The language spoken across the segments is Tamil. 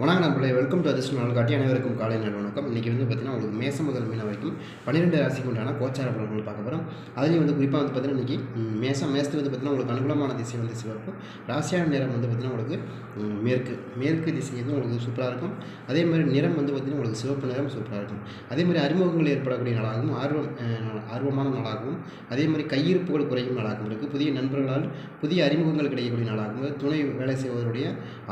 வணக்கம் நண்பர்களே வெல்கம் டு அதிர்ஷ்ட நாள் காட்டி அனைவருக்கும் காலை நாள் வணக்கம். இன்றைக்கி வந்து பார்த்தீங்கன்னா உங்களுக்கு மேசம் முதல் மீன வரைக்கும் பன்னிரெண்டு ராசிக்கு உண்டான கோச்சார பலன்கள் பார்க்க போகிறோம் அதுலேயும் வந்து குறிப்பாக வந்து பார்த்தீங்கன்னா இன்றைக்கி மேசம் மேசத்துக்கு வந்து பார்த்தீங்கன்னா உங்களுக்கு அனுகூலமான திசை வந்து சிவப்பு. ராசியான நிறம் வந்து பார்த்தீங்கன்னா உங்களுக்கு மேற்கு. மேற்கு திசை வந்து உங்களுக்கு சூப்பராக இருக்கும். அதே மாதிரி நிறம் வந்து பார்த்தீங்கன்னா உங்களுக்கு சிவப்பு நிறம் சூப்பராக இருக்கும். அதே மாதிரி அறிமுகங்கள் ஏற்படக்கூடிய நாளாகவும் ஆர்வம் ஆர்வமான நாளாகவும் அதே மாதிரி கையிருப்புகள் குறையும் நாளாகவும் இருக்குது புதிய நண்பர்களால் புதிய அறிமுகங்கள் கிடைக்கக்கூடிய நாளாகவும் துணை வேலை செய்வதனுடைய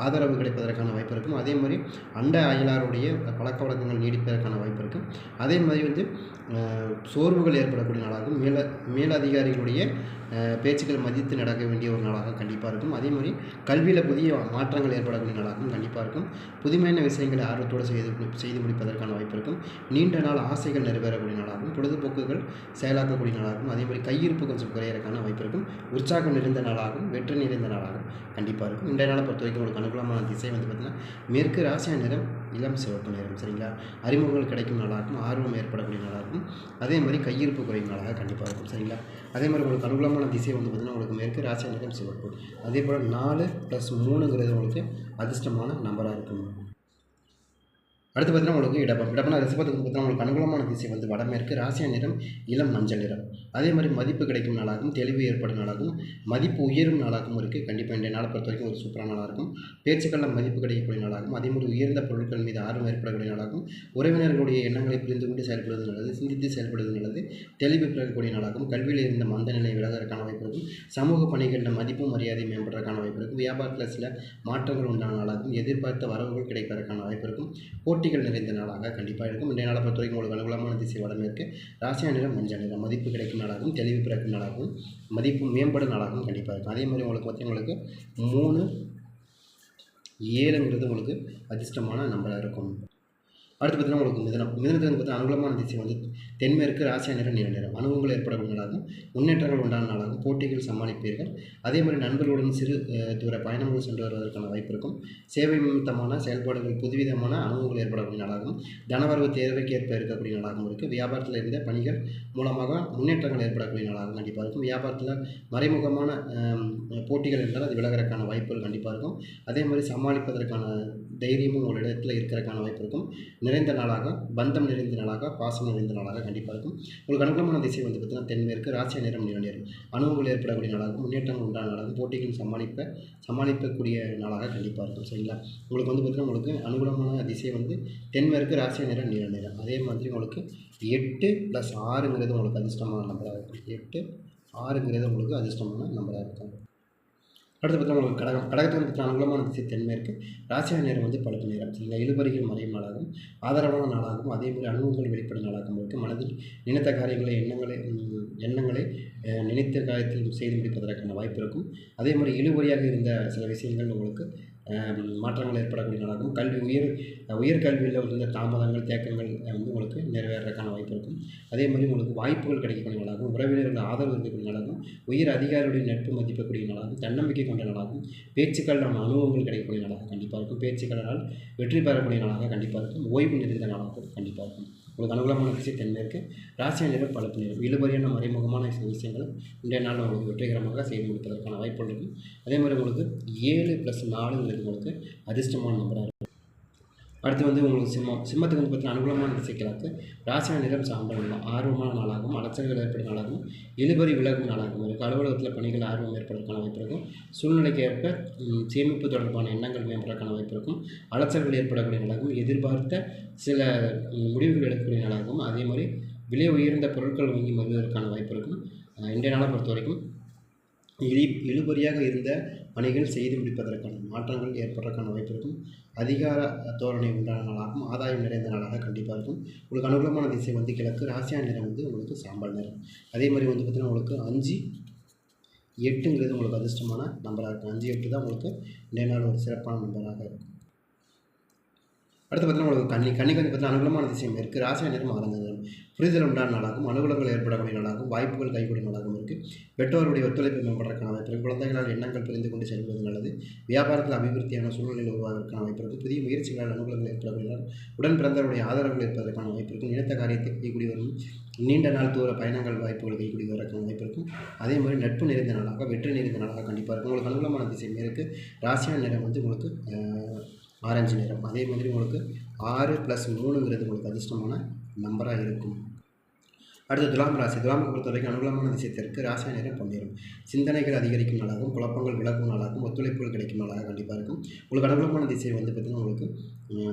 ஆதரவு கிடைப்பதற்கான வாய்ப்பு இருக்கும். அதே மாதிரி அண்ட அயலாருடைய பழக்க வழக்கங்கள் நீடிப்பதற்கான வாய்ப்பு இருக்கும் அதே மாதிரி வந்து சோர்வுகள் ஏற்படக்கூடிய நாளாகவும் மேல மேலதிகாரிகளுடைய பேச்சுக்கள் மதித்து நடக்க வேண்டிய ஒரு நாளாக கண்டிப்பாக இருக்கும். அதே மாதிரி கல்வியில் புதிய மாற்றங்கள் ஏற்படக்கூடிய நாளாகவும் கண்டிப்பாக இருக்கும். புதுமையான விஷயங்களை ஆர்வத்தோடு செய்து செய்து முடிப்பதற்கான வாய்ப்பு இருக்கும். நீண்ட நாள் ஆசைகள் நிறைவேறக்கூடிய நாளாகவும் பொழுதுபோக்குகள் செயலாக்கக்கூடிய நாளாகவும் அதே மாதிரி கையிருப்பு கொஞ்சம் குறையறதுக்கான வாய்ப்பு இருக்கும். உற்சாகம் நிறைந்த நாளாகவும் வெற்றி நிறைந்த நாளாகவும் கண்டிப்பாக இருக்கும். இன்றைய நாளை பொறுத்த வரைக்கும் உங்களுக்கு அனுகூலமான திசை வந்து பார்த்திங்கன்னா மேற்கு ராசியா நிறம் இளம் சிவப்பு நிறம் சரிங்களா? அறிமுகங்கள் கிடைக்கும் நாளாகவும் ஆர்வம் ஏற்படக்கூடிய நாளாகவும் அதே மாதிரி கையிருப்பு குறையும் நாளாக கண்டிப்பாக இருக்கும் சரிங்களா? அதே மாதிரி உங்களுக்கு அனுகூலமான திசை வந்து பார்த்திங்கன்னா உங்களுக்கு மேற்கு ராசியா நிறம் சிவப்பு. அதே போல் நாலு ப்ளஸ் மூணுங்கிறது உங்களுக்கு அதிர்ஷ்டமான நம்பராக இருக்கும். அடுத்து பார்த்தீங்கன்னா உங்களுக்கு இடப்பம். இடப்பம்னா ரிசபத்துக்கு பார்த்தீங்கன்னா உங்களுக்கு அனுகூலமான திசை வந்து வடமேற்கு ராசியா நிறம் இளம் மஞ்சள் நிறம். அதே மாதிரி மதிப்பு கிடைக்கும் நாளாகவும் தெளிவு ஏற்படும் நாளாகவும் மதிப்பு உயரும் நாளாகவும் இருக்குது கண்டிப்பாக இன்றைய நாளை பொறுத்த வரைக்கும் ஒரு சூப்பரான நாளாக இருக்கும். பேச்சுக்களில் மதிப்பு கிடைக்கக்கூடிய நாளாகும் அதே மாதிரி உயர்ந்த பொருட்கள் மீது ஆர்வம் ஏற்படக்கூடிய நாளாகும் உறவினர்களுடைய எண்ணங்களை புரிந்து கொண்டு செயல்படுவது நல்லது சிந்தித்து செயல்படுவது நல்லது தெளிவு பிறக்கக்கூடிய நாளாகவும் கல்வியில் இருந்த மந்த நிலை விலகிறதுக்கான வாய்ப்பு இருக்கும். சமூக பணிகளில் மதிப்பு மரியாதை மேம்படுறதுக்கான வாய்ப்பு இருக்கும். வியாபாரத்தில் சில மாற்றங்கள் உண்டான நாளாகவும் எதிர்பார்த்த வரவுகள் கிடைப்பதற்கான வாய்ப்பு இருக்கும். போட்டிகள் நிறைந்த நாளாக கண்டிப்பாக இருக்கும். இன்றைய நாளை பொறுத்த வரைக்கும் உங்களுக்கு அனுகூலமான திசை வடமேற்கு ராசியா நிறம் மஞ்சள் நிறம் மதிப்பு கிடைக்கும் நாளாகவும் தெளிவு பிறக்கும் நாளாகவும் மதிப்பு மேம்படும் நாளாகவும் கண்டிப்பாக இருக்கும். அதே மாதிரி உங்களுக்கு பார்த்தீங்கன்னா உங்களுக்கு மூணு ஏழுங்கிறது உங்களுக்கு அதிர்ஷ்டமான நம்பராக இருக்கும். அடுத்து பார்த்தீங்கன்னா உங்களுக்கு மிதனம். மிதனத்தில் வந்து பார்த்தீங்கன்னா அனுகூலமான திசை வந்து தென்மேற்கு ராசியா நேரம் நீல நேரம். அனுபவங்கள் ஏற்படக்கூடிய நாளாகவும் முன்னேற்றங்கள் உண்டான நாளாகவும் போட்டிகள் சமாளிப்பீர்கள். அதே மாதிரி நண்பர்களுடன் சிறு தூர பயணங்கள் சென்று வருவதற்கான வாய்ப்பு இருக்கும். சேவை நிமித்தமான செயல்பாடுகள் புதுவிதமான அனுபவங்கள் ஏற்படக்கூடிய நாளாகவும் தனவரவு தேவைக்கு ஏற்ப இருக்கக்கூடிய நாளாகவும் இருக்குது வியாபாரத்தில் இருந்த பணிகள் மூலமாக முன்னேற்றங்கள் ஏற்படக்கூடிய நாளாகவும் கண்டிப்பாக இருக்கும். வியாபாரத்தில் மறைமுகமான போட்டிகள் இருந்தால் அது விலகிறதுக்கான வாய்ப்புகள் கண்டிப்பாக இருக்கும். அதே மாதிரி சமாளிப்பதற்கான தைரியமும் ஒரு இடத்துல இருக்கிறதுக்கான வாய்ப்பு இருக்கும். நிறைந்த நாளாக பந்தம் நிறைந்த நாளாக பாசம் நிறைந்த நாளாக கண்டிப்பாக இருக்கும். உங்களுக்கு அனுகூலமான திசை வந்து பார்த்தீங்கன்னா தென்மேற்கு ராசிய நிறம் நிற நிறம் அனுபவங்கள் ஏற்படக்கூடிய நாளாகவும் முன்னேற்றங்கள் உண்டான நாளாகவும் போட்டிகள் சமாளிப்ப சமாளிக்கக்கூடிய நாளாக கண்டிப்பாக இருக்கும். சரிங்களா? உங்களுக்கு வந்து பார்த்தீங்கன்னா உங்களுக்கு அனுகூலமான திசை வந்து தென்மேற்கு ராசிய நிறம் நிற அதே மாதிரி உங்களுக்கு எட்டு ப்ளஸ் ஆறுங்கிறது உங்களுக்கு அதிர்ஷ்டமான நம்பராக இருக்கும். எட்டு ஆறுங்கிறது உங்களுக்கு அதிர்ஷ்டமான நம்பராக இருக்கும். அடுத்து பார்த்தா உங்களுக்கு கடகம் கடகத்துக்கு வந்து பார்த்தீங்கன்னா அனுகூலமான திசை தென்மேற்கு. ராசியான நேரம் வந்து பழுப்பு நேரம். சரிங்களா இழுபறிகள் மறையும் நாளாகும் ஆதரவான நாளாகும் அதே மாதிரி அனுபவங்கள் வெளிப்படும் நாளாகவும் இருக்குது மனதில் நினைத்த காரியங்களை எண்ணங்களை எண்ணங்களை நினைத்த காரியத்தில் செய்து முடிப்பதற்கான வாய்ப்பு இருக்கும். அதே மாதிரி இழுபறியாக இருந்த சில விஷயங்கள் உங்களுக்கு மாற்றங்கள் ஏற்படக்கூடிய நாளாகவும் கல்வி உயர் உயர்கல்வியில் இருந்த தாமதங்கள் தேக்கங்கள் வந்து உங்களுக்கு நிறைவேறதுக்கான வாய்ப்பு இருக்கும். அதே மாதிரி உங்களுக்கு வாய்ப்புகள் கிடைக்கக்கூடிய நாளாகவும் உறவினர்கள் ஆதரவு இருக்கக்கூடிய நாளாகவும் உயர் அதிகாரிகளுடைய நட்பு மதிப்பக்கூடிய நாளாகவும் தன்னம்பிக்கை கொண்ட நாளாகவும் பேச்சுக்கள் நம்ம அனுபவங்கள் கிடைக்கக்கூடிய நாளாக கண்டிப்பாக இருக்கும். பேச்சுக்களால் வெற்றி பெறக்கூடிய நாளாக கண்டிப்பாக இருக்கும். ஓய்வு நிறைந்த நாளாக கண்டிப்பாக இருக்கும். உங்களுக்கு அனுகூலமான திசை தென்மேற்கு ராசிய நிறம் பழுப்பு நிறம் இழுபறியான மறைமுகமான சில விஷயங்களும் இன்றைய நாள் உங்களுக்கு வெற்றிகரமாக செய்து முடிப்பதற்கான வாய்ப்புகள் இருக்கும் அதே மாதிரி உங்களுக்கு ஏழு ப்ளஸ் நாலுங்கிறது உங்களுக்கு அதிர்ஷ்டமான நம்பராக இருக்கும் அடுத்து வந்து உங்களுக்கு சிம்மம் சிம்மத்துக்கு வந்து பார்த்தீங்கன்னா அனுகூலமான திசைக்கலாக்கு ராசியான நிறம் சாம்பல் நிறம் ஆர்வமான நாளாகவும் அலைச்சல்கள் ஏற்படும் நாளாகவும் இழுபறி விலகும் நாளாகவும் இருக்குது அலுவலகத்தில் பணிகள் ஆர்வம் ஏற்படுவதற்கான வாய்ப்பு இருக்கும். சூழ்நிலைக்கு ஏற்ப சேமிப்பு தொடர்பான எண்ணங்கள் மேம்படுறதுக்கான வாய்ப்பு இருக்கும். அலைச்சல்கள் ஏற்படக்கூடிய நாளாகும் எதிர்பார்த்த சில முடிவுகள் எடுக்கக்கூடிய நாளாகவும் அதே மாதிரி விலை உயர்ந்த பொருட்கள் வாங்கி வருவதற்கான வாய்ப்பு இருக்கும். இன்றைய நாளை பொறுத்த வரைக்கும் இழி இழுபறியாக இருந்த பணிகள் செய்து முடிப்பதற்கான மாற்றங்கள் ஏற்படுறதுக்கான வாய்ப்பு இருக்கும் அதிகார தோரணை உண்டான நாளாகவும் ஆதாயம் நிறைந்த நாளாக கண்டிப்பாக இருக்கும். உங்களுக்கு அனுகூலமான திசை வந்து கிழக்கு ராசியா நிறம் வந்து உங்களுக்கு சாம்பல் நிறம். அதே மாதிரி வந்து பார்த்திங்கன்னா உங்களுக்கு அஞ்சு எட்டுங்கிறது உங்களுக்கு அதிர்ஷ்டமான நம்பராக இருக்கும். அஞ்சு எட்டு தான் உங்களுக்கு நேரம் ஒரு சிறப்பான நம்பராக இருக்கும். அடுத்து பார்த்தீங்கன்னா உங்களுக்கு கண்ணி கண்ணி வந்து பார்த்தீங்கன்னா அனுகூலமான திசை இருக்குது ராசியா நேரம் ஆரஞ்சு புரிதல் உண்டான நாளாகவும் அனுகூலங்கள் ஏற்படக்கூடிய நாளாகவும் வாய்ப்புகள் கைகூடும் நாளாகவும் இருக்குது பெற்றோருடைய ஒத்துழைப்பு மேம்படுறதுக்கான வாய்ப்பு குழந்தைகளால் எண்ணங்கள் புரிந்து கொண்டு செல்வது நல்லது. வியாபாரத்தில் அபிவிருத்தியான சூழ்நிலை உருவாகிறதுக்கான வாய்ப்பு இருக்குது புதிய முயற்சிகளால் அனுகூலங்கள் ஏற்படக்கூடிய உடன் பிறந்தவருடைய ஆதரவுகள் இருப்பதற்கான வாய்ப்பு இருக்கும் நினைத்த காரியத்தை கைகூடி வரும். நீண்ட நாள் தூர பயணங்கள் வாய்ப்புகள் கைகூடி வரக்கான வாய்ப்பு இருக்கும் அதே மாதிரி நட்பு நிறைந்த நாளாக வெற்றி நிறைந்த நாளாக கண்டிப்பாக இருக்கும். உங்களுக்கு அனுகூலமான திசை மேற்கு ராசியான நிறம் வந்து உங்களுக்கு ஆரஞ்சு நிறம். அதே மாதிரி உங்களுக்கு ஆறு ப்ளஸ் மூணுங்கிறது உங்களுக்கு அதிர்ஷ்டமான நம்பராக இருக்கும். அடுத்து துலாம் ராசி. துலாமை பொறுத்த வரைக்கும் அனுகூலமான விஷயத்திற்கு தெற்கு நேரம் நிறம் சிந்தனைகள் அதிகரிக்கும் நாளாகவும் குழப்பங்கள் விளக்கும் நாளாகவும் ஒத்துழைப்புகள் கிடைக்கும் நாளாக கண்டிப்பாக இருக்கும். உங்களுக்கு அனுகூலமான திசை வந்து பார்த்திங்கன்னா உங்களுக்கு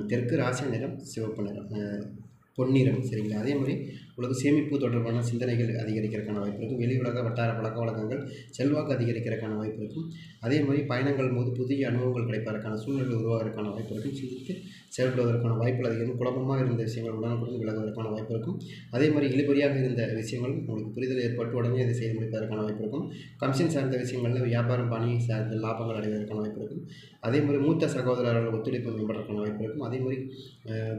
தெற்கு ராசி நிறம் சிவப்பு நிறம் பொன்னிறம். சரிங்களா? அதே மாதிரி உங்களுக்கு சேமிப்பு தொடர்பான சிந்தனைகள் அதிகரிக்கிறதுக்கான வாய்ப்பு இருக்கும். வெளி உலக வட்டார பழக்க வழக்கங்கள் செல்வாக்கு அதிகரிக்கிறதுக்கான வாய்ப்பு இருக்கும். அதே மாதிரி பயணங்கள் போது புதிய அனுபவங்கள் கிடைப்பதற்கான சூழ்நிலை உருவாகிறதுக்கான வாய்ப்பு இருக்கும். சிந்தித்து செயல்படுவதற்கான வாய்ப்புகள் அதிகம். குழப்பமாக இருந்த விஷயங்கள் உடனுக்குடன் விலகுவதற்கான வாய்ப்பு இருக்கும். அதே மாதிரி இழுபறியாக இருந்த விஷயங்களும் உங்களுக்கு புரிதல் ஏற்பட்டு உடனே அதை செய்து முடிப்பதற்கான வாய்ப்பு இருக்கும். கமிஷன் சார்ந்த விஷயங்களில் வியாபாரம் பணி சார்ந்த லாபங்கள் அடைவதற்கான வாய்ப்பு இருக்கும். அதே மாதிரி மூத்த சகோதரர்கள் ஒத்துழைப்பு மேம்படுறதுக்கான வாய்ப்பு இருக்கும். அதே மாதிரி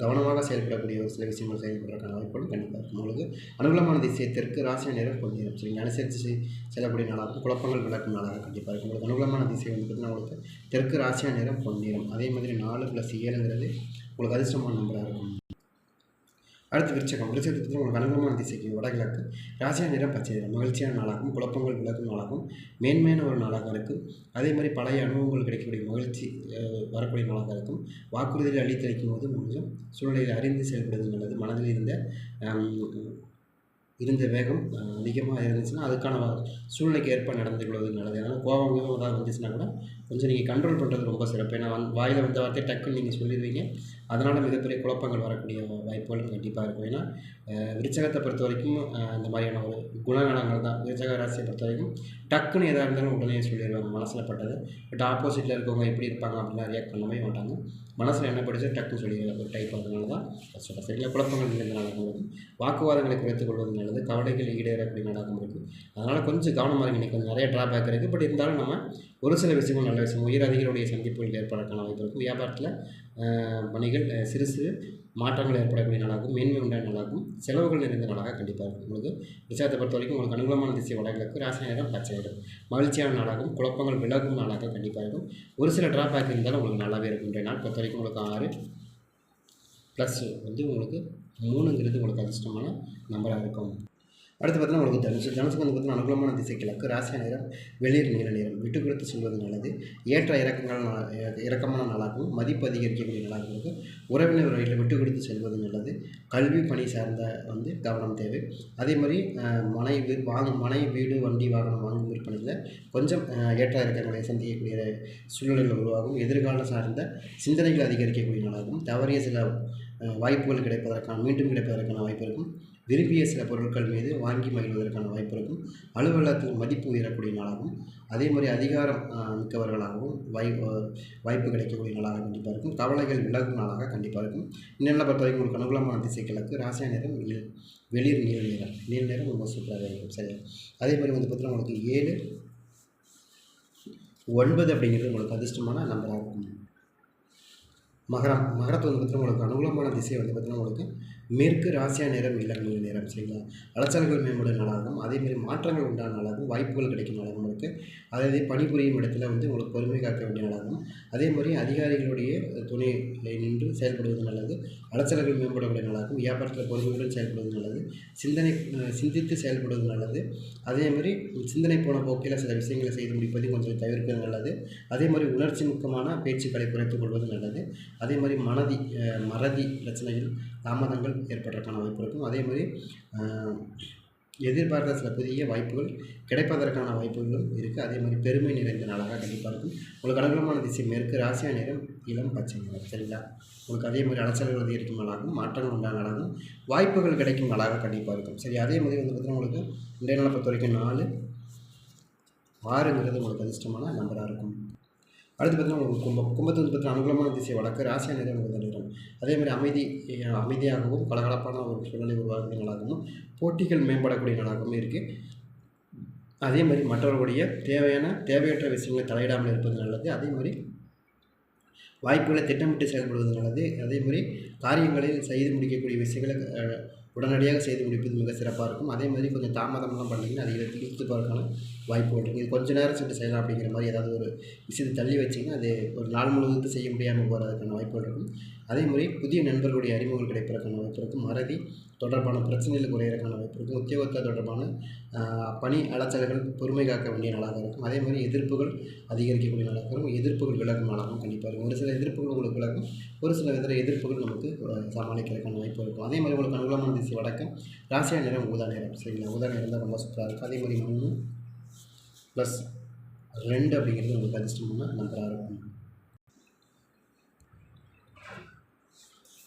கவனமாக செயல்படக்கூடிய ஒரு சில விஷயங்கள் செயல்படுறதுக்கான வாய்ப்புகளும் கண்டிப்பாக இருக்கும். உங்களுக்கு அனுகூலமான திசை தெற்கு ராசிய நேரம் பொன்னிறம் சரிங்க. அனுசரித்து செல்லக்கூடிய நாளாக இருக்கும் குழப்பங்கள் விளக்கும் நாளாக கண்டிப்பாக இருக்கும். உங்களுக்கு அனுகூலமான திசை வந்து பார்த்திங்கன்னா உங்களுக்கு தெற்கு ராசியா நேரம் பொன்னிறம் அதே மாதிரி நாலு ப்ளஸ் ஏழுங்கிறது உங்களுக்கு அதிர்ஷ்டமான நம்பராக இருக்கும். அடுத்து விருச்சகம். விருச்சகத்தில் உங்களுக்கு அனுகூலமான திசைக்கு வடகிழக்கு. ராசியா நிறம் பச்சை நிறம் மகிழ்ச்சியான நாளாகவும் குழப்பங்கள் விளக்கும் நாளாகவும் மேன்மையான ஒரு நாளாக இருக்கும். அதே மாதிரி பழைய அனுபவங்கள் கிடைக்கக்கூடிய மகிழ்ச்சி வரக்கூடிய நாளாக இருக்கும். வாக்குறுதிகளை அளித்தளிக்கும் போது கொஞ்சம் சூழ்நிலையில் அறிந்து செயல்படுவது நல்லது. மனதில் இருந்த இருந்த வேகம் அதிகமாக இருந்துச்சுன்னா அதுக்கான சூழ்நிலைக்கு ஏற்ப நடந்து கொள்வது நல்லது அதனால் கோபம் ஏதாவது வந்துச்சுன்னா கூட கொஞ்சம் நீங்கள் கண்ட்ரோல் பண்ணுறது ரொம்ப சிறப்பு. ஏன்னா வந் வாயில் வந்த வார்த்தை டக்குன்னு நீங்கள் சொல்லிடுவீங்க. அதனால் மிகப்பெரிய குழப்பங்கள் வரக்கூடிய வாய்ப்புகள் கண்டிப்பாக இருக்கும். ஏன்னா விருச்சகத்தை பொறுத்த வரைக்கும் இந்த மாதிரியான ஒரு குணநலங்கள் தான். விருச்சக ராசியை பொறுத்த வரைக்கும் டக்குன்னு எதாக இருந்தாலும் உடனே சொல்லிடுவாங்க. மனசில் பட்டது. பட் ஆப்போசிட்டில் இருக்கவங்க எப்படி இருப்பாங்க அப்படிலாம் ரியாக்ட் பண்ணவே மாட்டாங்க. மனசில் என்ன படிச்சோ டக்குன்னு சொல்லிடுவாங்க. ஒரு டைப் அதனால தான் சொல்கிறேன் சரிங்களா? குழப்பங்கள் நிறைந்த நல்லது வாக்குவாதங்களை குறைத்துக் கொள்வது நல்லது. கவலைகள் ஈடேறக்கூடிய நடக்கும் இருக்குது அதனால் கொஞ்சம் கவனமாக இருக்கு கொஞ்சம் நிறைய ட்ராபேக் இருக்குது பட் இருந்தாலும் நம்ம ஒரு சில விஷயங்கள் நல்ல உயர் அதிகாரிகளுடைய சந்திப்புகள் ஏற்படக்கான வாய்ப்பு இருக்கும். வியாபாரத்தில் பணிகள் சிறு சிறு மாற்றங்கள் ஏற்படக்கூடிய நாளாகவும் மேன்மை உண்டான நாளாகவும் செலவுகள் நிறைந்த நாளாக கண்டிப்பாக இருக்கும். உங்களுக்கு விசாரத்தை பொறுத்த வரைக்கும் உங்களுக்கு அனுகூலமான திசை வடகிழக்கு ராசி நேரம் பச்சை நிறம். மகிழ்ச்சியான நாளாகவும் குழப்பங்கள் விலகும் நாளாக கண்டிப்பாக இருக்கும். ஒரு சில டிராபேக் இருந்தாலும் உங்களுக்கு நல்லாவே இருக்கும். இன்றைய நாள் பொறுத்த வரைக்கும் உங்களுக்கு ஆறு ப்ளஸ் வந்து உங்களுக்கு மூணுங்கிறது உங்களுக்கு அதிர்ஷ்டமான நம்பராக இருக்கும். அடுத்து பார்த்தீங்கன்னா உங்களுக்கு தனுசு தனுசுக்கு வந்து பார்த்தீங்கன்னா அனுகூலமான திசை கிழக்கு ராசி நேரம் வெளிர் நீல நேரம். விட்டு கொடுத்து சொல்வது நல்லது. ஏற்ற இறக்கங்கள் இறக்கமான நாளாகவும் மதிப்பு அதிகரிக்கக்கூடிய நாளாக இருக்கும். உறவினர் வகையில் விட்டு கொடுத்து செல்வது நல்லது. கல்வி பணி சார்ந்த வந்து கவனம் தேவை. அதே மாதிரி மனை வீ வாங்க மனை வீடு வண்டி வாகனம் வாங்கும் விற்பனையில் கொஞ்சம் ஏற்ற இறக்கங்களை சந்திக்கக்கூடிய சூழ்நிலைகள் உருவாகும். எதிர்காலம் சார்ந்த சிந்தனைகள் அதிகரிக்கக்கூடிய நாளாகவும் தவறிய சில வாய்ப்புகள் கிடைப்பதற்கான மீண்டும் கிடைப்பதற்கான வாய்ப்பு இருக்கும். விரும்பிய சில பொருட்கள் மீது வாங்கி மகிழ்வதற்கான வாய்ப்பு இருக்கும். அலுவலகத்தில் மதிப்பு உயரக்கூடிய நாளாகவும் அதே மாதிரி அதிகாரம் மிக்கவர்களாகவும் வாய் வாய்ப்பு கிடைக்கக்கூடிய நாளாக கண்டிப்பாக இருக்கும். கவலைகள் விலகும் நாளாக கண்டிப்பாக இருக்கும். இன்னெல்லாம் பொறுத்த வரைக்கும் உங்களுக்கு அனுகூலமான திசை கிழக்கு ராசியா நேரம் வெளி- வெளிர் நீர் நேரம் நீர் நேரம் ரொம்ப சூப்பராக இருக்கும். சரியா அதே மாதிரி வந்து பார்த்தீங்கன்னா உங்களுக்கு ஏழு ஒன்பது அப்படிங்கிறது உங்களுக்கு அதிர்ஷ்டமான நம்பராக இருக்கும். மகரம் மகரத்தை வந்து பார்த்தீங்கன்னா உங்களுக்கு அனுகூலமான திசை வந்து பார்த்தீங்கன்னா உங்களுக்கு மேற்கு ராசியா நேரம் இளம் நேரம் சரிங்களா? அலைச்சல்கள் மேம்பட நாளாகவும் அதேமாதிரி மாற்றங்கள் உண்டான நாளாகவும் வாய்ப்புகள் கிடைக்கும் நாளாகவும் இருக்குது அதாவது பணிபுரியும் இடத்துல வந்து உங்களுக்கு பொறுமை காக்க வேண்டிய நாளாகும் அதே மாதிரி அதிகாரிகளுடைய துணை நின்று செயல்படுவது நல்லது. அலைச்சல்கள் மேம்படக்கூடிய நாளாகும் வியாபாரத்தில் பொறுமையுடன் செயல்படுவது நல்லது. சிந்தனை சிந்தித்து செயல்படுவது நல்லது. அதே மாதிரி சிந்தனை போன போக்கில் சில விஷயங்களை செய்து முடிப்பதை கொஞ்சம் தவிர்ப்பது நல்லது. அதே மாதிரி உணர்ச்சி முக்கமான பேச்சுக்களை குறைத்துக் கொள்வது நல்லது. அதே மாதிரி மனதி மறதி பிரச்சனைகள் தாமதங்கள் ஏற்படுறதுக்கான வாய்ப்பு இருக்கும். அதே மாதிரி எதிர்பார்த்த சில புதிய வாய்ப்புகள் கிடைப்பதற்கான வாய்ப்புகளும் இருக்குது அதே மாதிரி பெருமை நிறைந்த நாளாக கண்டிப்பாக இருக்கும். உங்களுக்கு அனுகூலமான திசை மேற்கு ராசியா நேரம் இளம் பச்சை நிறம் சரிங்களா? உங்களுக்கு அதே மாதிரி அலைச்சல்கள் அதிகரிக்கும் நாளாகவும் மாற்றங்கள் உண்டான நாளாகவும் வாய்ப்புகள் கிடைக்கும் நாளாக கண்டிப்பாக இருக்கும். சரி அதே மாதிரி வந்து பார்த்தீங்கன்னா உங்களுக்கு இன்றைய நாளை பொறுத்த வரைக்கும் நாலு ஆறுங்கிறது உங்களுக்கு அதிர்ஷ்டமான நம்பராக இருக்கும். அடுத்து பார்த்தீங்கன்னா உங்களுக்கு கும்பம் கும்பத்து வந்து பார்த்தீங்கன்னா அனுகூலமான திசை வழக்கு ராசியா நிறம் அதேமாதிரி அதே மாதிரி அமைதி அமைதியாகவும் கலகலப்பான ஒரு சூழ்நிலை உருவாகக்கூடிய நாளாகவும் போட்டிகள் மேம்படக்கூடிய நாளாகவும் இருக்குது அதே மாதிரி மற்றவர்களுடைய தேவையான தேவையற்ற விஷயங்களை தலையிடாமல் இருப்பது நல்லது. அதே மாதிரி வாய்ப்புகளை திட்டமிட்டு செயல்படுவது நல்லது. அதே மாதிரி காரியங்களில் செய்து முடிக்கக்கூடிய விஷயங்களை உடனடியாக செய்து முடிப்பது மிக சிறப்பாக இருக்கும். அதே மாதிரி கொஞ்சம் தாமதம்லாம் பண்ணிங்கன்னா அதை இழுத்து பார்க்கலாம் வாய்ப்பு இருக்குது இது கொஞ்ச நேரம் சென்று செய்யலாம் அப்படிங்கிற மாதிரி ஏதாவது ஒரு விஷயத்தை தள்ளி வச்சிங்கன்னா அது ஒரு நாள் முழுவதும் செய்ய முடியாமல் போகிறதுக்கான வாய்ப்புகள் இருக்கும். அதே மாதிரி புதிய நண்பர்களுடைய அறிமுகங்கள் கிடைப்பதற்கான வாய்ப்பு இருக்கும். மறதி தொடர்பான பிரச்சனைகள் குறையிறதுக்கான வாய்ப்பு இருக்கும். உத்தியோகத்தில் தொடர்பான பணி அலைச்சல்கள் பொறுமை காக்க வேண்டிய நாளாக இருக்கும். அதே மாதிரி எதிர்ப்புகள் அதிகரிக்கக்கூடிய நாளாக இருக்கும். எதிர்ப்புகள் விலகும் நாளாகவும் கண்டிப்பாக இருக்கும். ஒரு சில எதிர்ப்புகள் உங்களுக்கு விலகும். ஒரு சில விதத்தில் எதிர்ப்புகள் நமக்கு சமாளிக்கிறதுக்கான வாய்ப்பு இருக்கும். அதே மாதிரி உங்களுக்கு அனுகூலமான திசை வடக்கம் ராசியா நிறம் ஊதா நிறம். சரிங்களா? ஊதா நிறம் தான் ரொம்ப சூப்பராக இருக்கும். அதே மாதிரி மூணு ப்ளஸ் ரெண்டு அப்படிங்கிறது உங்களுக்கு அதிர்ஷ்டமான நம்பராக இருக்கும்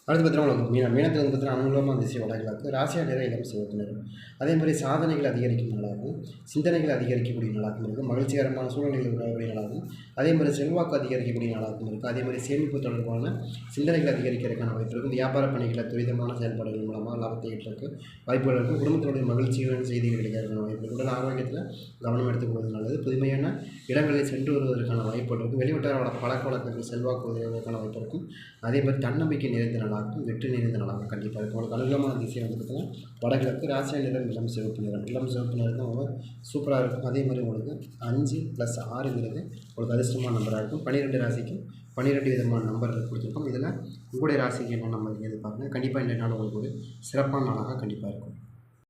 அடுத்து பார்த்தீங்கன்னா உங்களுக்கு மீனம் மீனத்துக்கு வந்து பார்த்தீங்கன்னா அனுகூலமான திசை வடகிழக்கு ராசியா நிற இளம் சிவப்பு அதே மாதிரி சாதனைகள் அதிகரிக்கும் நல்லாகும் சிந்தனைகள் அதிகரிக்கக்கூடிய நல்லாக்கும் இருக்கும். மகிழ்ச்சிகரமான சூழ்நிலைகள் உருவாகக்கூடிய நல்லாகும் அதே மாதிரி செல்வாக்கு அதிகரிக்கக்கூடிய நல்லாக்கும் இருக்கும். அதே மாதிரி சேமிப்பு தொடர்பான சிந்தனைகள் அதிகரிக்கிறதுக்கான வாய்ப்பு இருக்கும். வியாபார பணிகளை துரிதமான செயல்பாடுகள் மூலமாக லாபத்தை ஈட்டுறதுக்கு வாய்ப்புகள் இருக்கும். குடும்பத்தினுடைய மகிழ்ச்சியான செய்திகள் கிடைக்கிறதுக்கான வாய்ப்பு இருக்கும். உடல் ஆரோக்கியத்தில் கவனம் எடுத்துக்கொள்வது நல்லது. புதுமையான இடங்களில் சென்று வருவதற்கான வாய்ப்பு இருக்கும். வெளிவட்டார பழக்க வழக்கங்கள் செல்வாக்கு உதவுவதற்கான வாய்ப்பு இருக்கும். அதே மாதிரி தன்னம்பிக்கை நிறைந்த நாளாகவும் வெற்றி நிறைந்த நாளாகவும் கண்டிப்பாக இருக்கும். உங்களுக்கு அனுகூலமான திசை வந்து பார்த்தீங்கன்னா வடகிழக்கு ராசியா நிறம் இளம் சிவப்பு நிறம். இளம் சிவப்பு நிறம் தான் சூப்பராக இருக்கும். அதே மாதிரி உங்களுக்கு அஞ்சு ப்ளஸ் ஆறுங்கிறது உங்களுக்கு அதிர்ஷ்டமான நம்பராக இருக்கும். பன்னிரெண்டு ராசிக்கு பன்னிரெண்டு விதமான நம்பர்கள் கொடுத்துருக்கோம். இதில் உங்களுடைய ராசிக்கு என்ன நம்பர் எதிர்பார்க்குங்க கண்டிப்பாக இந்த நாள் உங்களுக்கு ஒரு சிறப்பான நாளாக கண்டிப்பாக இருக்கும்.